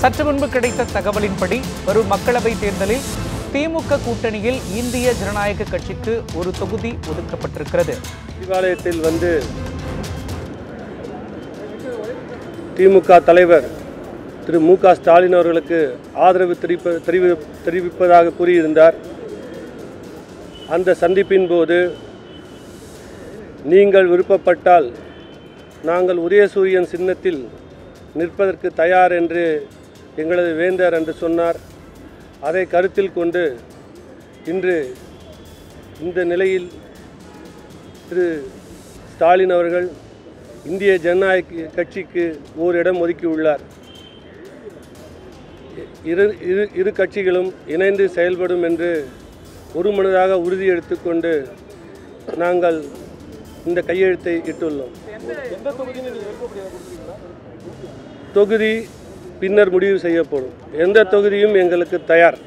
சற்று முன்பு கிடைத்த தகவலின்படி வரும் மக்களவைத் தேர்தலில் திமுக கூட்டணியில் இந்திய ஜனநாயக கட்சிக்கு ஒரு தொகுதி ஒதுக்கப்பட்டிருக்கிறது. சிவாலயத்தில் வந்து திமுக தலைவர் திரு மு க ஸ்டாலின் அவர்களுக்கு ஆதரவு தெரிவிப்ப தெரிவி தெரிவிப்பதாக கூறியிருந்தார். அந்த சந்திப்பின் போது நீங்கள் விருப்பப்பட்டால் நாங்கள் உதயசூரியன் சின்னத்தில் நிற்பதற்கு தயார் என்று எங்களது வேந்தர் என்று சொன்னார். அதை கருத்தில் கொண்டு இன்று இந்த நிலையில் திரு ஸ்டாலின் அவர்கள் இந்திய ஜனநாயக கட்சிக்கு ஓரிடம் ஒதுக்கியுள்ளார். இரு இரு இரு கட்சிகளும் இணைந்து செயல்படும் என்று ஒருமனதாக உறுதி எடுத்துக்கொண்டு நாங்கள் இந்த கையெழுத்தை இட்டுள்ளோம். தொகுதி பின்னர் முடிவு செய்யப்படும். எந்த தொகுதியும் எங்களுக்கு தயார்.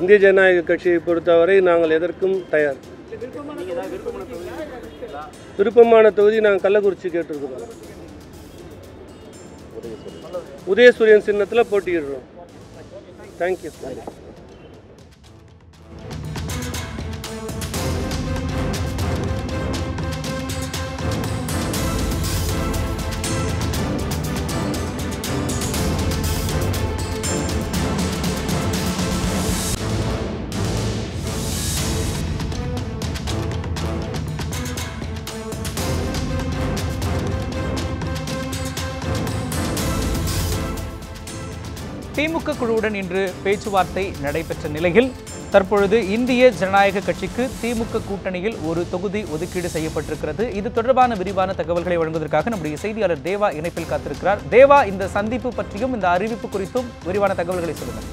இந்திய ஜனநாயக கட்சியை பொறுத்தவரை நாங்கள் எதற்கும் தயார். விருப்பமான தொகுதி நாங்கள் கள்ளக்குறிச்சி கேட்டிருக்கிறோம். உதயசூரியன் சின்னத்தில் போட்டியிடுறோம். தேங்க்யூ திமுக குழுவுடன் இன்று பேச்சுவார்த்தை நடைபெற்ற நிலையில் தற்பொழுது இந்திய ஜனநாயக கட்சிக்கு திமுக கூட்டணியில் ஒரு தொகுதி ஒதுக்கீடு செய்யப்பட்டிருக்கிறது. இது தொடர்பான விரிவான தகவல்களை வழங்குவதற்காக நம்முடைய செய்தியாளர் தேவா இணைப்பில் காத்திருக்கிறார். தேவா இந்த சந்திப்பு பற்றியும் இந்த அறிவிப்பு குறித்தும் விரிவான தகவல்களை சொல்லுங்கள்.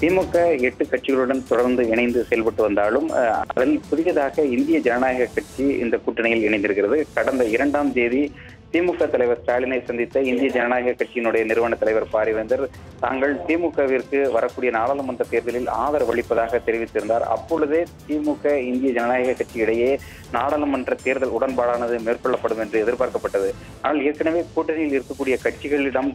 திமுக எட்டு கட்சிகளுடன் தொடர்ந்து இணைந்து செயல்பட்டு வந்தாலும் அதில் புதியதாக இந்திய ஜனநாயக கட்சி இந்த கூட்டணியில் இணைந்திருக்கிறது. கடந்த இரண்டாம் தேதி திமுக தலைவர் ஸ்டாலினை சந்தித்த இந்திய ஜனநாயக கட்சியினுடைய நிறுவன தலைவர் பாரிவேந்தர் தாங்கள் திமுகவிற்கு வரக்கூடிய நாடாளுமன்ற தேர்தலில் ஆதரவு அளிப்பதாக தெரிவித்திருந்தார். அப்பொழுதே திமுக இந்திய ஜனநாயக கட்சி இடையே நாடாளுமன்ற தேர்தல் உடன்பாடானது மேற்கொள்ளப்படும் என்று எதிர்பார்க்கப்பட்டது. ஆனால் ஏற்கனவே கூட்டணியில் இருக்கக்கூடிய கட்சிகளிடம்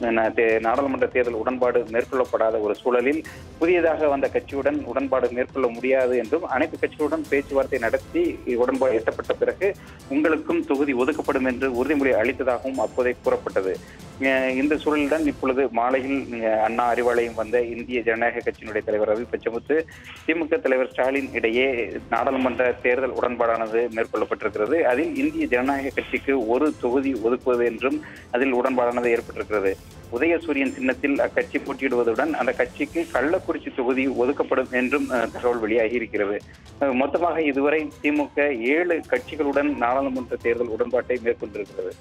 நாடாளுமன்ற தேர்தல் உடன்பாடு மேற்கொள்ளப்படாத ஒரு சூழலில் புதியதாக வந்த கட்சியுடன் உடன்பாடு மேற்கொள்ள முடியாது என்றும் அனைத்து கட்சிகளுடன் பேச்சுவார்த்தை நடத்தி உடன்பாடு எட்டப்பட்ட பிறகு உங்களுக்கும் தொகுதி ஒதுக்கப்படும் என்று உறுதிமொழி அளித்ததாகவும் அப்போதே கூறப்பட்டது. இந்த சூழலில்தான் இப்பொழுது மாலையில் அண்ணா அறிவாலயம் வந்த இந்திய ஜனநாயக கட்சியினுடைய தலைவர் ரவி பச்சமுத்து திமுக தலைவர் ஸ்டாலின் இடையே நாடாளுமன்ற தேர்தல் உடன்பாடானது மேற்கொள்ளப்பட்டிருக்கிறது. அதில் இந்திய ஜனநாயக கட்சிக்கு ஒரு தொகுதி ஒதுக்குவது என்றும் அதில் உடன்பாடானது ஏற்பட்டிருக்கிறது. உதயசூரியன் சின்னத்தில் அக்கட்சி போட்டியிடுவதுடன் அந்த கட்சிக்கு கள்ளக்குறிச்சி தொகுதி ஒதுக்கப்படும் என்றும் தகவல் வெளியாகி இருக்கிறது மொத்தமாக இதுவரை திமுக ஏழு கட்சிகளுடன் நாடாளுமன்ற தேர்தல் உடன்பாட்டை மேற்கொண்டிருக்கிறது.